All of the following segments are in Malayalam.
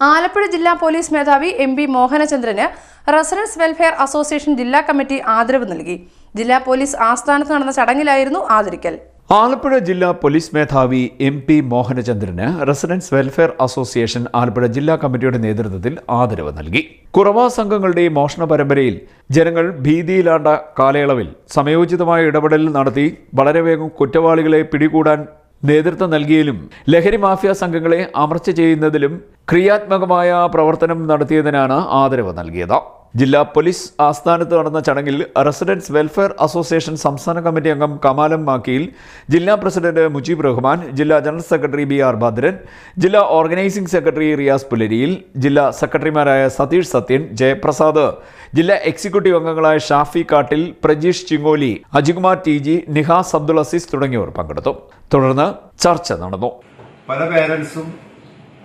ആലപ്പുഴ ജില്ലാ പോലീസ് മേധാവി എം പി മോഹനചന്ദ്രന് റെസിഡൻസ് വെൽഫെയർ അസോസിയേഷൻ ജില്ലാ കമ്മിറ്റി ആദരവ് നൽകി. ജില്ലാ പോലീസ് ആസ്ഥാനത്ത് നടന്ന ചടങ്ങിലായിരുന്നു ആദരിക്കൽ. ആലപ്പുഴ ജില്ലാ പോലീസ് മേധാവി എം പി മോഹനചന്ദ്രന് റെസിഡൻസ് വെൽഫെയർ അസോസിയേഷൻ ആലപ്പുഴ ജില്ലാ കമ്മിറ്റിയുടെ നേതൃത്വത്തിൽ ആദരവ് നൽകി. കുറവാ സംഘങ്ങളുടെ മോഷണ പരമ്പരയിൽ ജനങ്ങൾ ഭീതിയിലാണ്ട കാലയളവിൽ സമയോചിതമായ ഇടപെടൽ നടത്തി വളരെ വേഗം കുറ്റവാളികളെ പിടികൂടാൻ നേതൃത്വം നൽകിയതിലും ലഹരി മാഫിയ സംഘങ്ങളെ അമർച്ച ചെയ്യുന്നതിലും ക്രിയാത്മകമായ പ്രവർത്തനം നടത്തിയതിനാണ് ആദരവ് നൽകിയത്. ജില്ലാ പോലീസ് ആസ്ഥാനത്ത് നടന്ന ചടങ്ങിൽ റെസിഡൻസ് വെൽഫെയർ അസോസിയേഷൻ സംസ്ഥാന കമ്മിറ്റി അംഗം കമാലം മാക്കിയിൽ ജില്ലാ പ്രസിഡന്റ് മുജീബ് റഹ്മാൻ ജില്ലാ general secretary B R Bhadran ജില്ലാ ഓർഗനൈസിംഗ് സെക്രട്ടറി റിയാസ് പുലരിയിൽ ജില്ലാ സെക്രട്ടറിമാരായ സതീഷ് സത്യൻ ജയപ്രസാദ് ജില്ലാ എക്സിക്യൂട്ടീവ് അംഗങ്ങളായ ഷാഫി കാട്ടിൽ പ്രജീഷ് ചിങ്ങോലി അജികുമാർ ടി ജി നിഹാസ് അബ്ദുൾ അസീസ് തുടങ്ങിയവർ പങ്കെടുത്തു. തുടർന്ന് ചർച്ച നടന്നു. പല പേരൻസും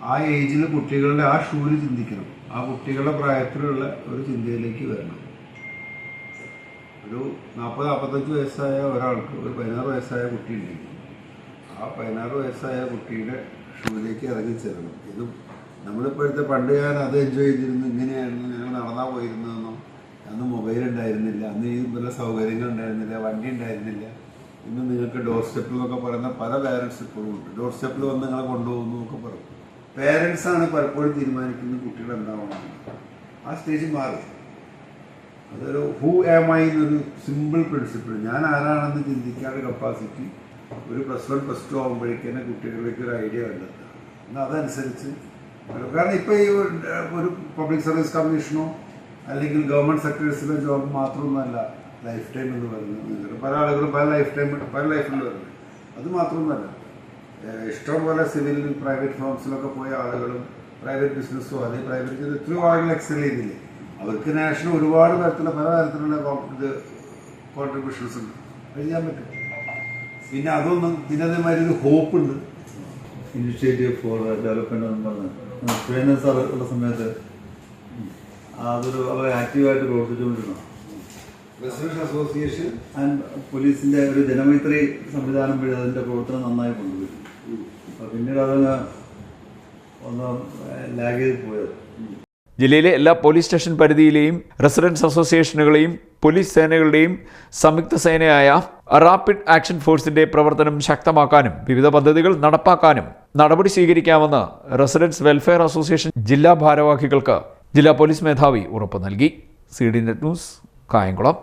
ആ ഏജിൽ കുട്ടികളുടെ ആ ഷൂവിൽ ചിന്തിക്കണം. ആ കുട്ടികളുടെ പ്രായത്തിലുള്ള ഒരു ചിന്തയിലേക്ക് വരണം. ഒരു നാൽപ്പത് നാൽപ്പത്തഞ്ച് വയസ്സായ ഒരാൾക്ക് ഒരു പതിനാറ് വയസ്സായ കുട്ടി ഉണ്ടെങ്കിൽ ആ പതിനാറ് വയസ്സായ കുട്ടിയുടെ ഷൂവിലേക്ക് ഇറങ്ങി ചേരണം ഇതും നമ്മളിപ്പോഴത്തെ പണ്ട് ഞാൻ അത് എൻജോയ് ചെയ്തിരുന്നു. ഇങ്ങനെയായിരുന്നു. ഞങ്ങൾ നടന്നാ പോയിരുന്നതെന്നോ? അന്ന് മൊബൈൽ ഉണ്ടായിരുന്നില്ല. അന്ന് ഈ പല സൗകര്യങ്ങൾ ഉണ്ടായിരുന്നില്ല. വണ്ടി ഉണ്ടായിരുന്നില്ല. ഇന്ന് നിങ്ങൾക്ക് ഡോർ സ്റ്റെപ്പിൽ എന്നൊക്കെ പറയുന്ന പല പാരൻസ് ഇപ്പോഴും ഉണ്ട്. ഡോർ സ്റ്റെപ്പിൽ വന്ന് നിങ്ങളെ കൊണ്ടുപോകുന്നു എന്നൊക്കെ പറയും. പേരൻസ് ആണ് പലപ്പോഴും തീരുമാനിക്കുന്നത് കുട്ടികൾ എന്താവണം? ആ സ്റ്റേജ് മാറി. അതൊരു ഹൂ ഐ എന്നൊരു സിമ്പിൾ പ്രിൻസിപ്പിൾ ഞാൻ ആരാണെന്ന് ചിന്തിക്കാനുള്ള കപ്പാസിറ്റി ഒരു പ്ലസ് വൺ പ്ലസ് ടു ആകുമ്പോഴേക്കന്നെ കുട്ടികളിലേക്ക് ഒരു ഐഡിയ കണ്ടെത്തുക. എന്നാൽ അതനുസരിച്ച് കാരണം ഇപ്പോൾ ഈ ഒരു പബ്ലിക് സർവീസ് കമ്മീഷനോ അല്ലെങ്കിൽ ഗവൺമെന്റ് സെക്ടേഴ്സിലെ ജോബ് മാത്രമൊന്നുമല്ല ലൈഫ് ടൈം എന്ന് പറയുന്നത്. പല ആളുകളും പല ലൈഫ് ടൈം പല ലൈഫിൽ വരുന്നത് അത് മാത്രമൊന്നുമല്ല. ഇഷ്ടംപോലെ സിവിൽ പ്രൈവറ്റ് ഫേംസിലൊക്കെ പോയ ആളുകളും പ്രൈവറ്റ് ബിസിനസ്സും അതെ പ്രൈവറ്റ് ചെയ്ത് എത്രയോ ആളുകൾ എക്സൽ ചെയ്തില്ലേ? അവർക്ക് നാഷണൽ ഒരുപാട് തരത്തിലുള്ള പല തരത്തിലുള്ള ഇത് കോൺട്രിബ്യൂഷൻസ് ഉണ്ട്. അത് ചെയ്യാൻ പറ്റും. പിന്നെ അതൊന്നും പിന്നെ അതേമാതിരി ഒരു ഹോപ്പ് ഉണ്ട്. ഇനിഷ്യേറ്റീവ് ഫോർ ഡെവലപ്മെന്റ് എന്ന് പറഞ്ഞ്. ഉള്ള സമയത്ത് അതൊരു വളരെ ആക്റ്റീവായിട്ട് പ്രവർത്തിച്ചുകൊണ്ടിരുന്നു. റെസിഡൻഷ്യൽ അസോസിയേഷൻ ആൻഡ് പോലീസിന്റെ ഒരു ജനമൈത്രി സംവിധാനം വഴി അതിന്റെ പ്രവർത്തനം നന്നായി കൊണ്ടുപോയി ജില്ലയിലെ എല്ലാ പോലീസ് സ്റ്റേഷൻ പരിധിയിലെയും റെസിഡൻസ് അസോസിയേഷനുകളെയും പോലീസ് സേനകളുടെയും സംയുക്ത സേനയായ റാപ്പിഡ് ആക്ഷൻ ഫോഴ്സിന്റെ പ്രവർത്തനം ശക്തമാക്കാനും വിവിധ പദ്ധതികൾ നടപ്പാക്കാനും നടപടി സ്വീകരിക്കാമെന്ന് റെസിഡൻസ് വെൽഫെയർ അസോസിയേഷൻ ജില്ലാ ഭാരവാഹികൾക്ക് ജില്ലാ പോലീസ് മേധാവി ഉറപ്പ് നൽകി. C D net news Kayamkulam.